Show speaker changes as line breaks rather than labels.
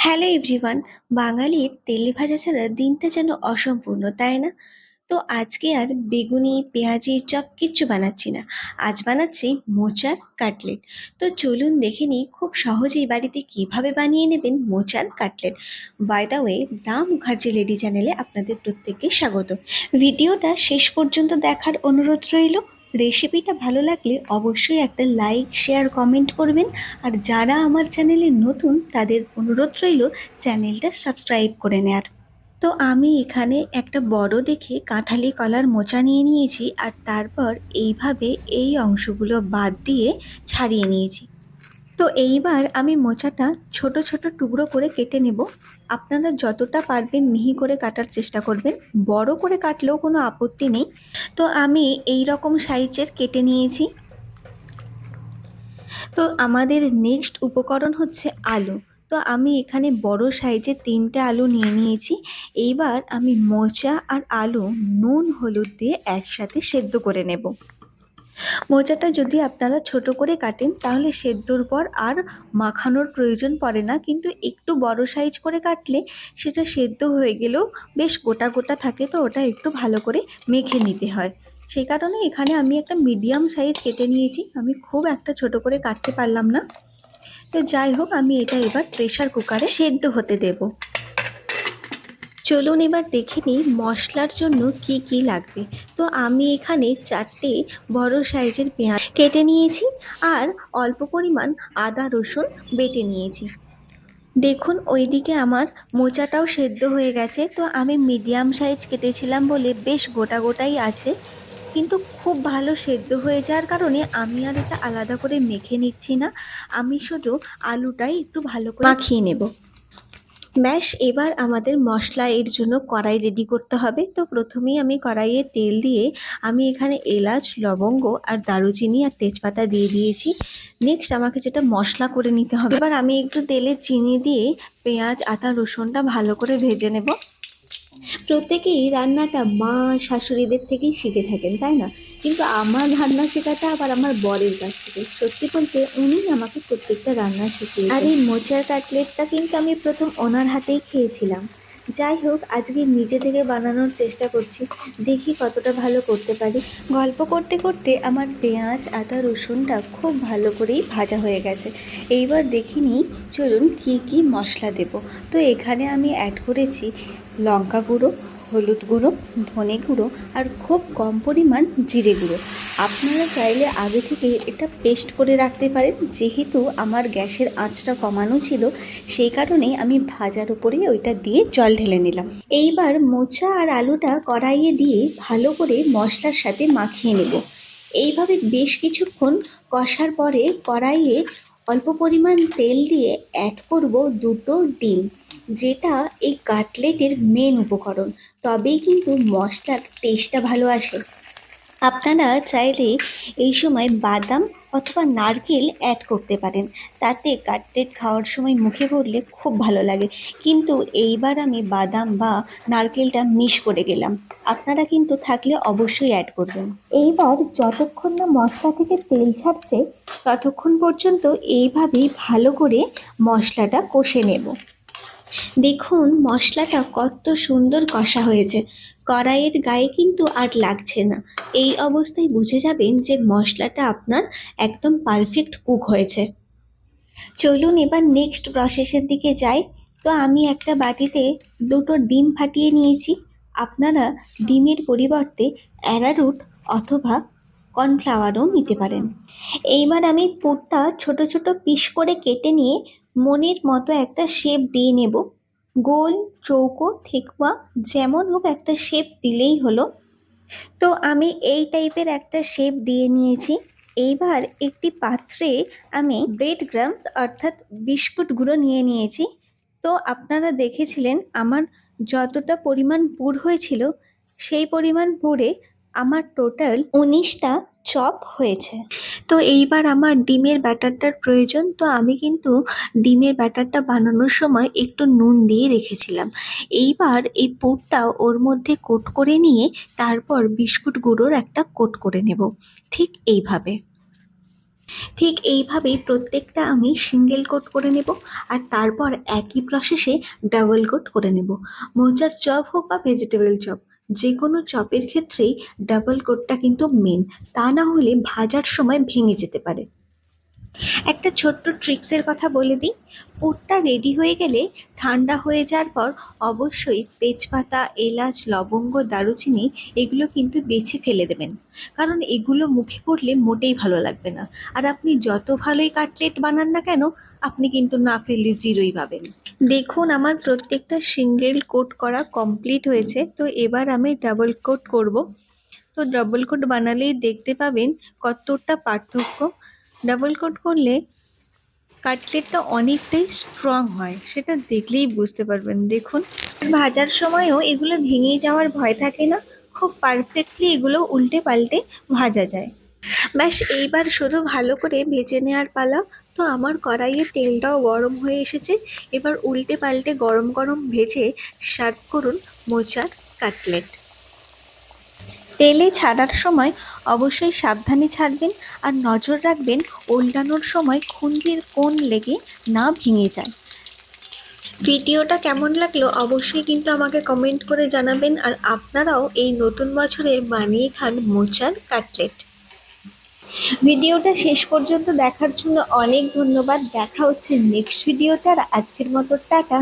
Hello everyone, বাঙালির তেলে ভাজা ছাড়া দিনটা যেন অসম্পূর্ণ, তাই না? তো আজকে আর বেগুনি, পেঁয়াজি চপ কিচ্ছু বানাচ্ছি না। আজ বানাচ্ছি মোচার কাটলেট। তো চলুন দেখে নিই খুব সহজেই বাড়িতে কীভাবে বানিয়ে নেবেন মোচার cutlet. By the way the Mukherjee lady চ্যানেলে আপনাদের প্রত্যেককে স্বাগত। ভিডিওটা শেষ পর্যন্ত দেখার অনুরোধ রইল। রেসিপিটা ভালো লাগলে অবশ্যই একটা লাইক শেয়ার কমেন্ট করবেন। আর যারা আমার চ্যানেলে নতুন, তাদের অনুরোধ রইল চ্যানেলটা সাবস্ক্রাইব করে নেয়ার। তো আমি এখানে একটা বড় দেখে কাঁঠালি কলার মোচা নিয়ে নিয়েছি, আর তারপর এইভাবে এই অংশগুলো বাদ দিয়ে ছাড়িয়ে নিয়েছি। তো এইবার আমি মোচাটা ছোট ছোট টুকরো করে কেটে নেব। আপনারা যতটা পারবেন মিহি করে কাটার চেষ্টা করবেন। বড় করে কাটলেও কোনো আপত্তি নেই। তো আমি এই রকম সাইজের কেটে নিয়েছি। তো আমাদের নেক্সট উপকরণ হচ্ছে আলু। তো আমি এখানে বড় সাইজের তিনটে আলু নিয়ে নিয়েছি। এইবার আমি মোচা আর আলু নুন, হলুদ দিয়ে একসাথে সেদ্ধ করে নেব। মোচাটা যদি আপনারা ছোট করে কাটেন, তাহলে সেদ্ধর পর আর মাখানোর প্রয়োজন পড়ে না। কিন্তু একটু বড় সাইজ করে কাটলে সেটা সেদ্ধ হয়ে গেলেও বেশ গোটা গোটা থাকে, তো ওটা একটু ভালো করে মেখে নিতে হয়। সেই কারণে এখানে আমি একটা মিডিয়াম সাইজ কেটে নিয়েছি। আমি খুব একটা ছোট করে কাটতে পারলাম না। তো যাই হোক, আমি এটা এবার প্রেশার কুকারে সেদ্ধ হতে দেব। চলুন এবার দেখে নিই মশলার জন্য কি কি লাগবে। তো আমি এখানে চারটে বড় সাইজের পেঁয়াজ কেটে নিয়েছি আর অল্প পরিমাণ আদা রসুন বেটে নিয়েছি। দেখুন, ওইদিকে আমার মোচাটাও সেদ্ধ হয়ে গেছে। তো আমি মিডিয়াম সাইজ কেটেছিলাম বলে বেশ গোটা গোটাই আছে। কিন্তু খুব ভালো সেদ্ধ হয়ে যাওয়ার কারণে আমি আর এটা আলাদা করে মেখে নিচ্ছি না। আমি শুধু আলুটাই একটু ভালো করে মাখিয়ে নেব। ব্যাস এবার আমাদের মশলা এর জন্য কড়াই রেডি করতে হবে। তো প্রথমেই আমি কড়াইয়ে তেল দিয়ে আমি এখানে এলাচ, লবঙ্গ আর দারুচিনি আর তেজপাতা দিয়ে দিয়েছি। নেক্সট আমাকে যেটা মশলা করে নিতে হবে। এবার আমি একটু তেলে চিনি দিয়ে পেঁয়াজ, আদা, রসুনটা ভালো করে ভেজে নেব। প্রত্যেকেই রান্নাটা মা, শাশুড়িদের থেকেই শিখে থাকেন, তাই না? কিন্তু আমার রান্না শেখাটা আবার আমার বরের কাছ থেকে। সত্যি বলতে উনি আমাকে প্রত্যেকটা রান্না শিখিয়েছেন। আর এই মোচার কাটলেটটা কিন্তু আমি প্রথম ওনার হাতেই খেয়েছিলাম। যাই হোক আজকে নিজে থেকে বানানোর চেষ্টা করছি। দেখি কতটা ভালো করতে পারি। গল্প করতে করতে আমার পেঁয়াজ, আদা, রসুনটা খুব ভালো করেই ভাজা হয়ে গেছে। এইবার দেখিনি চলুন কি কি মশলা দেব। তো এখানে আমি অ্যাড করেছি লঙ্কা গুঁড়ো, হলুদ গুঁড়ো, ধনে গুঁড়ো আর খুব কম পরিমাণ জিরে গুঁড়ো। আপনারা চাইলে আগে থেকে এটা পেস্ট করে রাখতে পারেন। যেহেতু আমার গ্যাসের আঁচটা কমানো ছিল, সেই কারণেই আমি ভাজার উপরেই ওইটা দিয়ে জল ঢেলে নিলাম। এইবার মোচা আর আলুটা কড়াইয়ে দিয়ে ভালো করে মশলার সাথে মাখিয়ে নেব। এইভাবে বেশ কিছুক্ষণ কষার পরে কড়াইয়ে অল্প পরিমাণ তেল দিয়ে অ্যাড করব দুটো ডিম, যেটা এই কাটলেটের মেন উপকরণ। তবেই কিন্তু মশলার টেস্টটা ভালো আসে। আপনারা চাইলে এই সময় বাদাম অথবা নারকেল অ্যাড করতে পারেন। তাতে কাটলেট খাওয়ার সময় মুখে পড়লে খুব ভালো লাগে। কিন্তু এইবার আমি বাদাম বা নারকেলটা মিস করে গেলাম। আপনারা কিন্তু থাকলে অবশ্যই অ্যাড করবেন। এইবার যতক্ষণ না মশলা থেকে তেল ছাড়ছে, ততক্ষণ পর্যন্ত এইভাবেই ভালো করে মশলাটা কষে নেব। দেখুন, মশলাটা কত সুন্দর কষা হয়েছে। কড়াইয়ের গায়ে কিন্তু আর লাগছে না। এই অবস্থায় বুঝে যাবেন যে মশলাটা আপনার একদম পারফেক্ট কুক হয়েছে। চলুন এবার নেক্সট প্রসেসের দিকে যাই। তো আমি একটা বাটিতে দুটো ডিম ফাটিয়ে নিয়েছি। আপনারা ডিমের পরিবর্তে অ্যারারুট অথবা কর্নফ্লাওয়ারও নিতে পারেন। এইবার আমি পুরটা ছোট ছোট পিস করে কেটে নিয়ে মনের মতো একটা শেপ দিয়ে নেব। গোল, চৌকো, থেকুয়া যেমন হোক একটা শেপ দিলেই হলো। তো আমি এই টাইপের একটা শেপ দিয়ে নিয়েছি। এইবার একটি পাত্রে আমি ব্রেড গ্রামস অর্থাৎ বিস্কুট গুঁড়ো নিয়ে নিয়েছি। তো আপনারা দেখেছিলেন আমার যতটা পরিমাণ পুর হয়েছিল, সেই পরিমাণ পুরে আমার টোটাল উনিশটা চপ হয়েছে। তো এইবার আমার ডিমের ব্যাটারটার প্রয়োজন, তো আমি কিন্তু ডিমের ব্যাটারটা বানানোর সময় একটু নুন দিয়ে রেখেছিলাম। এইবার এই পোটটা ওর মধ্যে কোট করে নিয়ে তারপর বিস্কুট গুঁড়োর একটা কোট করে নেব। ঠিক এইভাবে। ঠিক এইভাবেই প্রত্যেকটা আমি সিঙ্গেল কোট করে নেব আর তারপর একই প্রসেসে ডাবল কোট করে নেব। মোচার চপ হোক বা ভেজিটেবল চপ যে কোনো চপের ক্ষেত্রেই ডাবল কোটটা কিন্তু মেন তা না হলে ভাজার সময় ভেঙে যেতে পারে। একটা ছোট্ট ট্রিক্সের কথা বলে দিই। পুরটা রেডি হয়ে গেলে ঠান্ডা হয়ে যাওয়ার পর অবশ্যই তেজপাতা, এলাচ, লবঙ্গ, দারুচিনি এগুলো কিন্তু বেছে ফেলে দেবেন। কারণ এগুলো মুখে পড়লে মোটেই ভালো লাগবে না। আর আপনি যত ভালোই কাটলেট বানান না কেন, আপনি কিন্তু না ফেললে জিরোই পাবেন। দেখুন, আমার প্রত্যেকটা সিঙ্গেল কোট করা কমপ্লিট হয়েছে। তো এবার আমি ডাবল কোট করব। তো ডাবল কোট বানালেই দেখতে পাবেন কতটা পার্থক্য। ডাবল কোট করলে কাটলেটটা অনেকটাই স্ট্রং হয়, সেটা দেখলেই বুঝতে পারবেন। দেখুন, ভাজার সময়ও এগুলো ভেঙে যাওয়ার ভয় থাকে না, খুব পারফেক্টলি এগুলো উল্টে পাল্টে ভাজা যায়। ব্যাস, এইবার শুধু ভালো করে ভেজে নেওয়ার পালা। তো আমার কড়াইয়ে তেলটাও গরম হয়ে এসেছে। এবার উল্টে পাল্টে গরম গরম ভেজে সার্ভ করুন মোচার কাটলেট। তেলে ছাড়ার সময় অবশ্যই সাবধানে ছাড়বেন আর নজর রাখবেন উল্টানোর সময় খুন্তির কোণ লেগে না ভেঙে যায়। ভিডিওটা কেমন লাগল অবশ্যই কিন্তু আমাকে কমেন্ট করে জানাবেন আর আপনারাও এই নতুন বছরে বানিয়ে খান মোচার কাটলেট। ভিডিওটা শেষ পর্যন্ত দেখার জন্য অনেক ধন্যবাদ। দেখা হচ্ছে নেক্সট ভিডিওতে আর আজকের মতো টাটা।